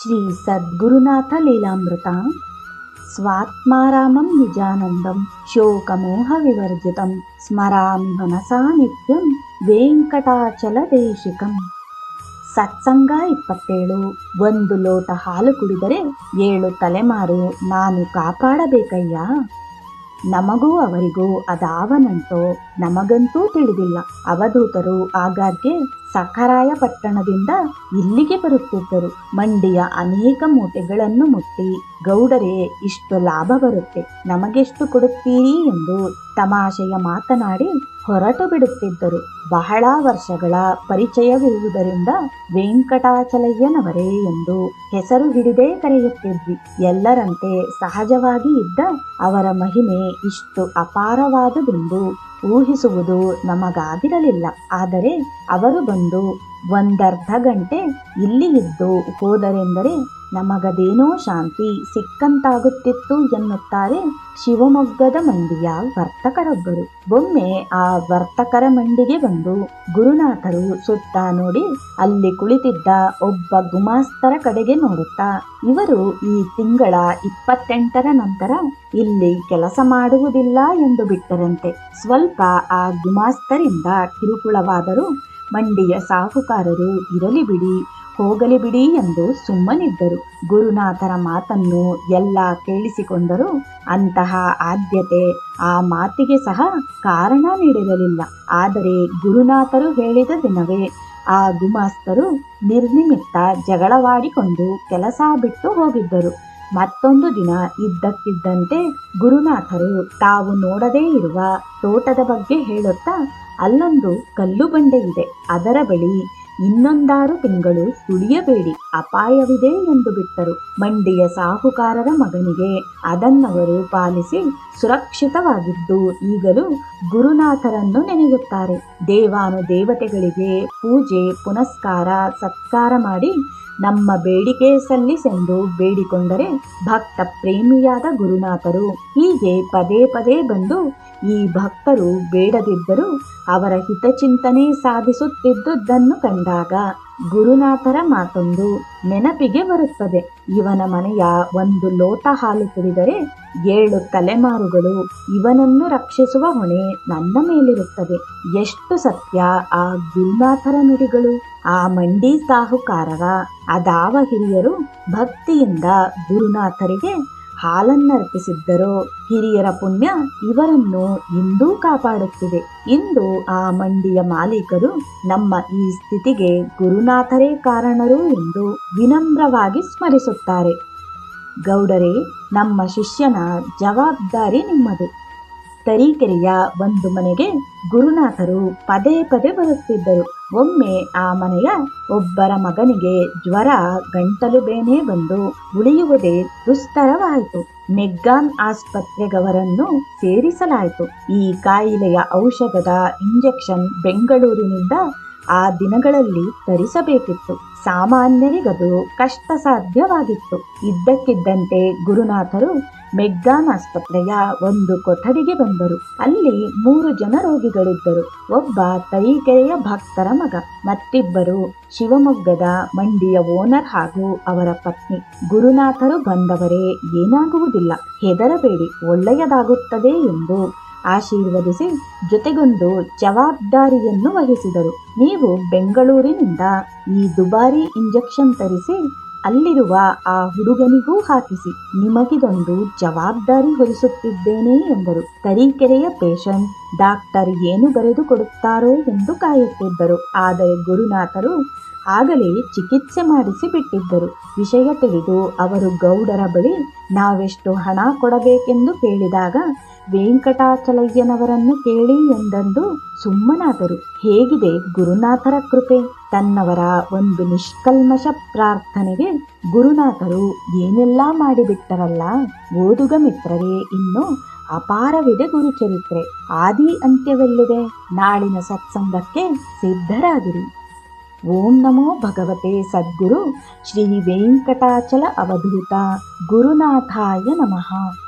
ಶ್ರೀ ಸದ್ಗುರುನಾಥ ಲೀಲಾಮೃತ ಸ್ವಾತ್ಮಾರಾಮಂ ನಿಜಾನಂದಂ ಶೋಕಮೋಹ ವಿವರ್ಜಿತಂ ಸ್ಮರಾಮಿ ಮನಸಾ ನಿತ್ಯಂ ವೆಂಕಟಾಚಲ ದೇಶಿಕಂ. ಸತ್ಸಂಗ ಇಪ್ಪತ್ತೇಳು, ಒಂದು ಲೋಟ ಹಾಲು ಕುಡಿದರೆ ಏಳು ತಲೆಮಾರು ನಾನು ಕಾಪಾಡಬೇಕಯ್ಯ? ನಮಗೂ ಅವರಿಗೂ ಅದಾವನಂತೋ ನಮಗಂತೂ ತಿಳಿದಿಲ್ಲ, ಅವಧೂತರು ಆಗಾಗ್ಗೆ ಸಖರಾಯ ಪಟ್ಟಣದಿಂದ ಇಲ್ಲಿಗೆ ಬರುತ್ತಿದ್ದರು. ಮಂಡಿಯ ಅನೇಕ ಮೂಟೆಗಳನ್ನು ಮುಟ್ಟಿ, ಗೌಡರೇ, ಇಷ್ಟು ಲಾಭ ಬರುತ್ತೆ, ನಮಗೆಷ್ಟು ಕೊಡುತ್ತೀರಿ ಎಂದು ತಮಾಷೆಯ ಮಾತನಾಡಿ ಹೊರಟು ಬಿಡುತ್ತಿದ್ದರು. ಬಹಳ ವರ್ಷಗಳ ಪರಿಚಯವಿರುವುದರಿಂದ ವೆಂಕಟಾಚಲಯ್ಯನವರೇ ಎಂದು ಹೆಸರು ಹಿಡಿದೇ ಕರೆಯುತ್ತಿದ್ವಿ. ಎಲ್ಲರಂತೆ ಸಹಜವಾಗಿ ಇದ್ದ ಅವರ ಮಹಿಮೆ ಇಷ್ಟು ಅಪಾರವಾದುದೆಂದು ಊಹಿಸುವುದು ನಮಗಾಗಿರಲಿಲ್ಲ. ಆದರೆ ಅವರು ಬಂದು ಒಂದರ್ಧ ಗಂಟೆ ಇಲ್ಲಿ ಇದ್ದು ಹೋದರೆಂದರೆ ನಮಗದೇನೋ ಶಾಂತಿ ಸಿಕ್ಕಂತಾಗುತ್ತಿತ್ತು ಎನ್ನುತ್ತಾರೆ ಶಿವಮೊಗ್ಗದ ಮಂಡಿಯ ವರ್ತಕರೊಬ್ಬರು. ಒಮ್ಮೆ ಆ ವರ್ತಕರ ಮಂಡಿಗೆ ಬಂದು ಗುರುನಾಥರು ಸುತ್ತ ನೋಡಿ ಅಲ್ಲಿ ಕುಳಿತಿದ್ದ ಒಬ್ಬ ಗುಮಾಸ್ತರ ಕಡೆಗೆ ನೋಡುತ್ತಾ, ಇವರು ಈ ತಿಂಗಳ ಇಪ್ಪತ್ತೆಂಟರ ನಂತರ ಇಲ್ಲಿ ಕೆಲಸ ಮಾಡುವುದಿಲ್ಲ ಎಂದು ಬಿಟ್ಟರಂತೆ. ಸ್ವಲ್ಪ ಆ ಗುಮಾಸ್ತರಿಂದ ಕಿರುಕುಳವಾದರೂ ಮಂಡಿಯ ಸಾಹುಕಾರರು ಇರಲಿ ಬಿಡಿ ಹೋಗಲಿ ಬಿಡಿ ಎಂದು ಸುಮ್ಮನಿದ್ದರು. ಗುರುನಾಥರ ಮಾತನ್ನು ಎಲ್ಲ ಕೇಳಿಸಿಕೊಂಡರು ಅಂತಹ ಆದ್ಯತೆ ಆ ಮಾತಿಗೆ ಸಹ ಕಾರಣ ನೀಡಿರಲಿಲ್ಲ. ಆದರೆ ಗುರುನಾಥರು ಹೇಳಿದ ದಿನವೇ ಆ ಗುಮಾಸ್ತರು ನಿರ್ನಿಮಿತ್ತ ಜಗಳವಾಡಿಕೊಂಡು ಕೆಲಸ ಬಿಟ್ಟು ಹೋಗಿದ್ದರು. ಮತ್ತೊಂದು ದಿನ ಇದ್ದಕ್ಕಿದ್ದಂತೆ ಗುರುನಾಥರು ತಾವು ನೋಡದೇ ಇರುವ ತೋಟದ ಬಗ್ಗೆ ಹೇಳುತ್ತಾ ಅಲ್ಲೊಂದು ಕಲ್ಲು ಬಂಡೆ ಇದೆ. ಅದರ ಬಳಿ ಇನ್ನೊಂದಾರು ತಿಂಗಳು ಸುಳಿಯಬೇಡಿ ಅಪಾಯವಿದೆ ಎಂದು ಬಿಟ್ಟರು. ಮಂಡಿಯ ಸಾಹುಕಾರರ ಮಗನಿಗೆ ಅದನ್ನವರು ಪಾಲಿಸಿ ಸುರಕ್ಷಿತವಾಗಿದ್ದು ಈಗಲೂ ಗುರುನಾಥರನ್ನು ನೆನೆಯುತ್ತಾರೆ. ದೇವಾನು ದೇವತೆಗಳಿಗೆ ಪೂಜೆ, ಪುನಸ್ಕಾರ, ಸತ್ಕಾರ ಮಾಡಿ ನಮ್ಮ ಬೇಡಿಕೆ ಸಲ್ಲಿಸೆಂದು ಬೇಡಿಕೊಂಡರೆ ಭಕ್ತ ಪ್ರೇಮಿಯಾದ ಗುರುನಾಥರು. ಹೀಗೆ ಪದೇ ಪದೇ ಬಂದು ಈ ಭಕ್ತರು ಬೇಡದಿದ್ದರೂ ಅವರ ಹಿತಚಿಂತನೆ ಸಾಧಿಸುತ್ತಿದ್ದುದನ್ನು ಕಂಡಾಗ ಗುರುನಾಥರ ಮಾತೊಂದು ನೆನಪಿಗೆ ಬರುತ್ತದೆ. ಇವನ ಮನೆಯ ಒಂದು ಲೋಟ ಹಾಲು ಕುಡಿದರೆ ಏಳು ತಲೆಮಾರುಗಳು ಇವನನ್ನು ರಕ್ಷಿಸುವ ಹೊಣೆ ನನ್ನ ಮೇಲಿರುತ್ತದೆ. ಎಷ್ಟು ಸತ್ಯ ಆ ಗುರುನಾಥರ ನುಡಿಗಳು. ಆ ಮಂಡಿ ಸಾಹುಕಾರರ ಅದಾವ ಹಿರಿಯರು ಭಕ್ತಿಯಿಂದ ಗುರುನಾಥರಿಗೆ ಹಾಲನ್ನರ್ಪಿಸಿದ್ದರೋ ಹಿರಿಯರ ಪುಣ್ಯ ಇವರನ್ನು ಇಂದೂ ಕಾಪಾಡುತ್ತಿದೆ. ಇಂದು ಆ ಮಂಡಿಯ ಮಾಲೀಕರು ನಮ್ಮ ಈ ಸ್ಥಿತಿಗೆ ಗುರುನಾಥರೇ ಕಾರಣರು ಎಂದು ವಿನಮ್ರವಾಗಿ ಸ್ಮರಿಸುತ್ತಾರೆ. ಗೌಡರೇ, ನಮ್ಮ ಶಿಷ್ಯನ ಜವಾಬ್ದಾರಿ ನಿಮ್ಮದು. ತರೀಕೆರೆಯ ಒಂದು ಮನೆಗೆ ಗುರುನಾಥರು ಪದೇ ಪದೇ ಬರುತ್ತಿದ್ದರು. ಒಮ್ಮೆ ಆ ಮನೆಯ ಒಬ್ಬರ ಮಗನಿಗೆ ಜ್ವರ, ಗಂಟಲು ಬೇನೆ ಬಂದು ಉಳಿಯುವುದೇ ದುಸ್ತರವಾಯಿತು. ಮೆಗ್ಗಾನ್ ಆಸ್ಪತ್ರೆಗವರನ್ನು ಸೇರಿಸಲಾಯಿತು. ಈ ಕಾಯಿಲೆಯ ಔಷಧದ ಇಂಜೆಕ್ಷನ್ ಬೆಂಗಳೂರಿನಿಂದ ಆ ದಿನಗಳಲ್ಲಿ ತರಿಸಬೇಕಿತ್ತು. ಸಾಮಾನ್ಯರಿಗದು ಕಷ್ಟ ಸಾಧ್ಯವಾಗಿತ್ತು ಇದ್ದಕ್ಕಿದ್ದಂತೆ ಗುರುನಾಥರು ಮೆಗ್ಗಾನ್ ಆಸ್ಪತ್ರೆಯ ಒಂದು ಕೊಠಡಿಗೆ ಬಂದರು. ಅಲ್ಲಿ ಮೂರು ಜನ ರೋಗಿಗಳಿದ್ದರು ಒಬ್ಬ ತರೀಕೆರೆಯ ಭಕ್ತರ ಮಗ, ಮತ್ತಿಬ್ಬರು ಶಿವಮೊಗ್ಗದ ಮಂಡಿಯ ಓನರ್ ಹಾಗೂ ಅವರ ಪತ್ನಿ. ಗುರುನಾಥರು ಬಂದವರೇ ಏನಾಗುವುದಿಲ್ಲ. ಹೆದರಬೇಡಿ, ಒಳ್ಳೆಯದಾಗುತ್ತದೆ ಎಂದು ಆಶೀರ್ವದಿಸಿ ಜೊತೆಗೊಂದು ಜವಾಬ್ದಾರಿಯನ್ನು ವಹಿಸಿದರು. ನೀವು ಬೆಂಗಳೂರಿನಿಂದ ಈ ದುಬಾರಿ ಇಂಜೆಕ್ಷನ್ ತರಿಸಿ ಅಲ್ಲಿರುವ ಆ ಹುಡುಗನಿಗೂ ಹಾಕಿಸಿ. ನಿಮಗಿದೊಂದು ಜವಾಬ್ದಾರಿ ಹೊರಿಸುತ್ತಿದ್ದೇನೆ ಎಂದರು. ತರೀಕೆರೆಯ ಪೇಷಂಟ್ ಡಾಕ್ಟರ್ ಏನು ಬರೆದು ಕೊಡುತ್ತಾರೋ ಎಂದು ಕಾಯುತ್ತಿದ್ದರು. ಆದರೆ ಗುರುನಾಥರು ಆಗಲೇ ಚಿಕಿತ್ಸೆ ಮಾಡಿಸಿ ಬಿಟ್ಟಿದ್ದರು. ವಿಷಯ ತಿಳಿದು ಅವರು ಗೌಡರ ಬಳಿ, ನಾವೆಷ್ಟು ಹಣ ಕೊಡಬೇಕೆಂದು ಕೇಳಿದಾಗ ವೆಂಕಟಾಚಲಯ್ಯನವರನ್ನು ಕೇಳಿ ಎಂದಂದು ಸುಮ್ಮನಾದರು. ಹೇಗಿದೆ ಗುರುನಾಥರ ಕೃಪೆ? ತನ್ನವರ ಒಂದು ನಿಷ್ಕಲ್ಮಶ ಪ್ರಾರ್ಥನೆಗೆ ಗುರುನಾಥರು ಏನೆಲ್ಲ ಮಾಡಿಬಿಟ್ಟರಲ್ಲ? ಓದುಗ ಮಿತ್ರರೇ, ಇನ್ನು ಅಪಾರವಿದೆ ಗುರುಚರಿತ್ರೆ. ಆದಿ ಅಂತ್ಯವೆಲ್ಲಿದೆ? ನಾಳಿನ ಸತ್ಸಂಗಕ್ಕೆ ಸಿದ್ಧರಾಗಿರಿ. ಓಂ ನಮೋ ಭಗವತೆ ಸದ್ಗುರು ಶ್ರೀ ವೆಂಕಟಾಚಲ ಅವಧೂತ ಗುರುನಾಥಾಯ ನಮಃ.